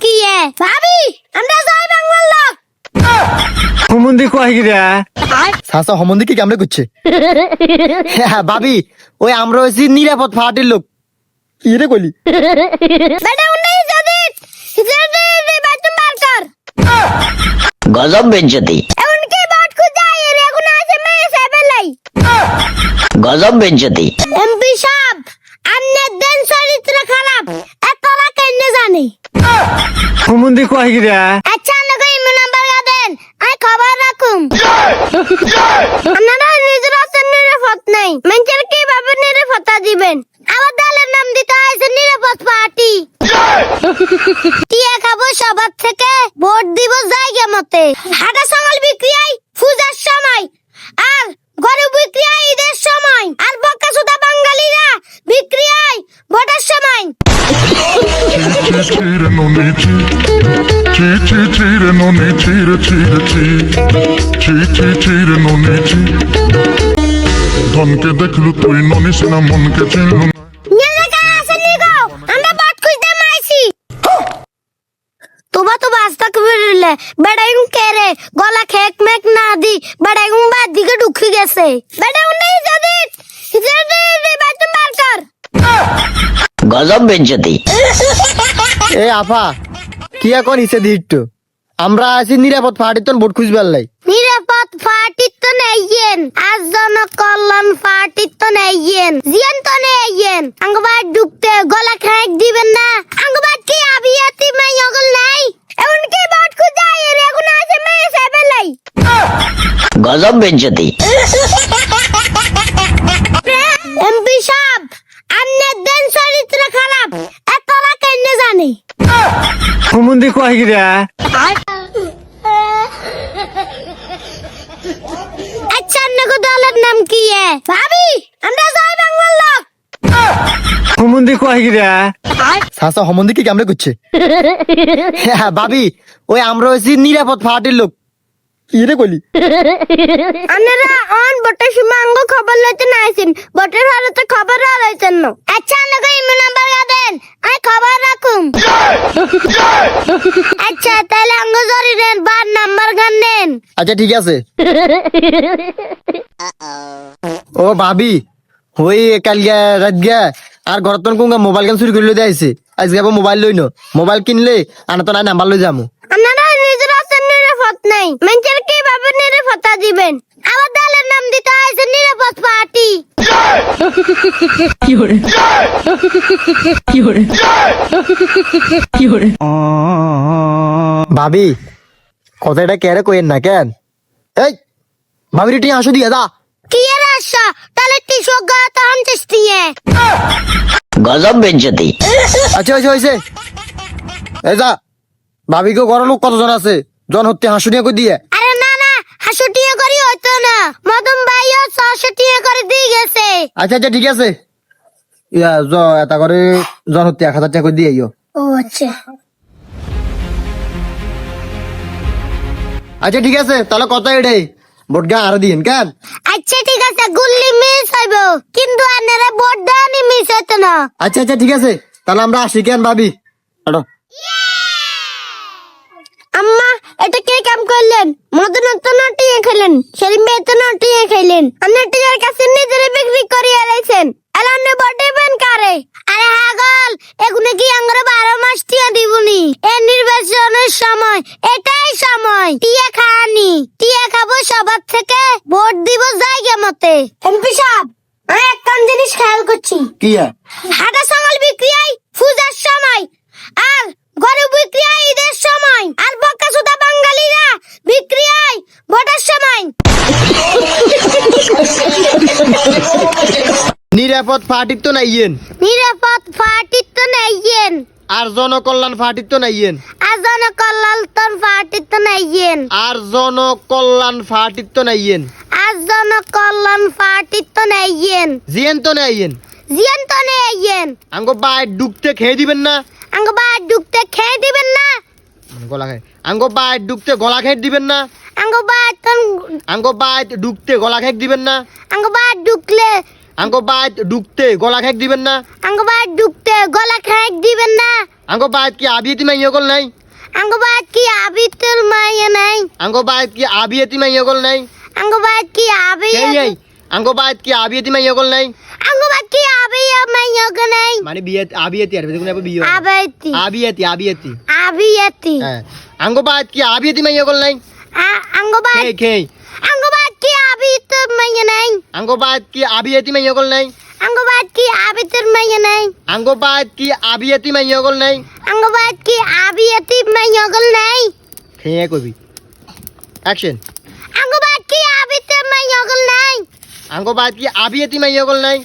কি ভাবি আমরা জয় বাংলার লোক। হুমুন্দি কয় গিরা সাসা হমন্দি কি কেমনে করছে হ্যাঁ ভাবি ওই আমরা হয়েছি নিরাপদ ফাটির লোক। কি রে কইলি? বেটা উন্নই যদি যদি বাথরুম বার গজব বেজ্জতি। এখন কি বাট কো যায় রে এখন আছে মেয়ে সাহেবের লাই। গজব বেজ্জতি এমপি সাহেব আমনের দেন চরিত্র খারাপ এতলা কেন জানি হুমুন্দি কয় গিরা আচ্ছা আমাকে ইমেল নাম্বার দেন। আই খবর রাখুম। আপনারা নিজের আছেন নিরাপদ কি ভাবে নিরে ফতা দিবেন? আমার দলের নাম দিতে হয়েছে Chi chi tire nonni tire tire chi Chi chi tire nonni chi ধনকে দেখলু তুই ননি সিনা মনকে চিনলু না। তোবা তো বাস্তা কবিরলে বেড়াইং কেরে গলা খেক মেক না দি। বেড়াইং বা দিকে ঢুকি গেছে। বেড়াইং নেই যদি যদি বার কর। গজব বেজ্জতি এ আফা কি এখন ইসে দিট্টু আমরা আছি নিরাপদ ফাটির তো ভোট খুঁজবার লাই। নিরাপদ পার্টির তো নেইয়েন আজ জনকল্যাণ পার্টির তো নেইয়েন জিয়ান তো নেইয়েন আঙ্গবার ঢুকতে গলা খেক দিবেন না। আঙ্গবার কি আবিয়াতি মাই অগল নাই? এমন কি বাট খুঁজাই এখন আছে মেয়ে সাহেবের লাই। গজব বেজ্জতি। হুমুন্দি কয় গিরা আচ্ছা আপনাকে দলের নাম কি এ? ভাবি আমরা জয় বাংলার লোক। হুমুন্দি কয় গিরা সাসা হমন্দি কি কেমনে করছে? হ্যাঁ ভাবি ওই আমরা হয়েছি নিরাপদ ফাটির লোক। কি রে কইলি? আপনারা অন বটের সময় আঙ্গ খবর লইতে না আইছেন। বটের হালতে খবর লইছেন না। আচ্ছা আপনাকে ইমেল নাম্বার দেন। আই খবর রাখুম। আচ্ছা তাহলে আঙ্গ জরি দেন বার নাম্বার গান দেন। আচ্ছা ঠিক আছে। ও ভাবি ওই কালকে রাত গিয়া আর ঘরত কোন মোবাইল গান চুরি করে দিয়েছে আজকে আবার মোবাইল লই ন মোবাইল কিনলে আনা তো নাই নাম্বার লই যামু। নিরাপদ নেই। মেঞ্চের কীভাবে নিরাপত্তা দিবেন। আমার দলের নাম দিতে হয়েছে নিরাপদ পার্টি। ভাবি কথাটা কেরে কইেন না কেন? এই ভাবি রিটি আসো দিয়া দা। কি এর আশা তাহলে টিসু গা তখন চেষ্টিয়ে গজব বেজ্জতি। আচ্ছা হয়েছে হয়েছে। এই যা ভাবিকে ঘর লোক কতজন আছে? জন হত্যা হাসু নিয়ে কই দিয়ে? আরে না না হাসুটিয়ে করি হইতো না। মদন ভাইও ছশোটিয়ে করে দিয়ে গেছে। আচ্ছা আচ্ছা ঠিক আছে। ইয়া জ এটা করে জন হত্যা এক হাজার টাকা করে দিয়ে আইও। ও আচ্ছা। আচ্ছা ঠিক আছে তাহলে কথা এটাই। ভোট গা আর দিন কেন? আচ্ছা ঠিক আছে গুল্লি মিস হইব কিন্তু আনারা ভোট দেয়নি মিস হইতো না। আচ্ছা আচ্ছা ঠিক আছে তাহলে আমরা আসি কেন ভাবি? আটো আম্মা এটা কে কাম করলেন? মদন তো নটিয়ে খেলেন সেলিম ভাই তো নটিয়ে খেলেন। আপনার টিয়ার কাছে নিজেরে বিক্রি করে এলাইছেন এলান্নে বটে বেন কারে? আরে হাগল এগুনে কি আঙ্গরে বারো মাস টিয়া দিবনি? এ নির্বাচনের সময় এটাই সময়। টিয়া খানি টিয়া খাব সবার থেকে ভোট দিব জায়গা মতে। এমপি সাহেব আমি একটা জিনিস খেয়াল করছি। কি হাটা সকাল বিক্রি হয় পূজার সময় আর গরু বিক্রি হয় ঈদের সময় আর বক্কা সুতা বাঙালিরা বিক্রি হয় ভোটের সময় নিরাপদ ফাটির তো নাইয়েন। নিরাপদ পার্টির তো নেইয়েন। আর জনকল্যাণ ফাটির তো নাইয়েন। আর জনকল্যাণ পার্টির তো নেইয়েন। আর জনকল্যাণ ফাটির তো নাইয়েন। আর জনকল্যাণ পার্টির তো নেইয়েন। জিয়েন তো নাইয়েন। জিয়ান তো নেইয়েন। আঙ্গ বাই ডুবতে খেয়ে দিবেন না। আঙ্গ বাই ডুবতে খেয়ে দিবেন না। গলা খাই আঙ্গ বাই ডুবতে গলা খেয়ে দিবেন না। আঙ্গ বা আঙ্গ বাই ডুবতে গলা খেয়ে দিবেন না। আঙ্গ বা ঢুকলে আঙ্গো বাইত ঢুকতে গলা খেক দিবেন না। আঙ্গবাদ ঢুকতে গলা খাইক দিবেন না। আঙ্গো বাইত কি আবিয়েতি মাইয়া গল নাই? আঙ্গবাদ কি আবিতুল মাইয়া নাই? আঙ্গো বাইত কি আবিয়েতি মাইয়া গল নাই? আঙ্গবাদ কি আবি এই এই আঙ্গো বাইত কি আবিয়েতি মাইয়া গল নাই? আঙ্গবাদ কি আবি মাইয়া নাই? মানে বিয়ে আবিয়েতি আর দেখুন এবার বিয়ে আবাইতি আবিয়েতি। আবিয়েতি আবিয়াতি। হ্যাঁ। আঙ্গো বাইত কি আবিয়েতি মাইয়া গল নাই? আঙ্গবাদ। খেই আঙ্গবাদ কি আবিতুল মাইয়া নাই? আঙ্গো বাইত কি আবিয়েতি মাইয়া গল নাই? আঙ্গবাদ কি আবিতুল মাইয়া নাই? আঙ্গো বাইত কি আবিয়েতি মাইয়া গল নাই? আঙ্গবাদ কি আবিয়াতি মাইয়া নাই? খেয়ে কবি। অ্যাকশন আঙ্গবাদ কি আবিতুল মাইয়া নাই? আঙ্গো বাইত কি আবিয়েতি মাইয়া গল নাই?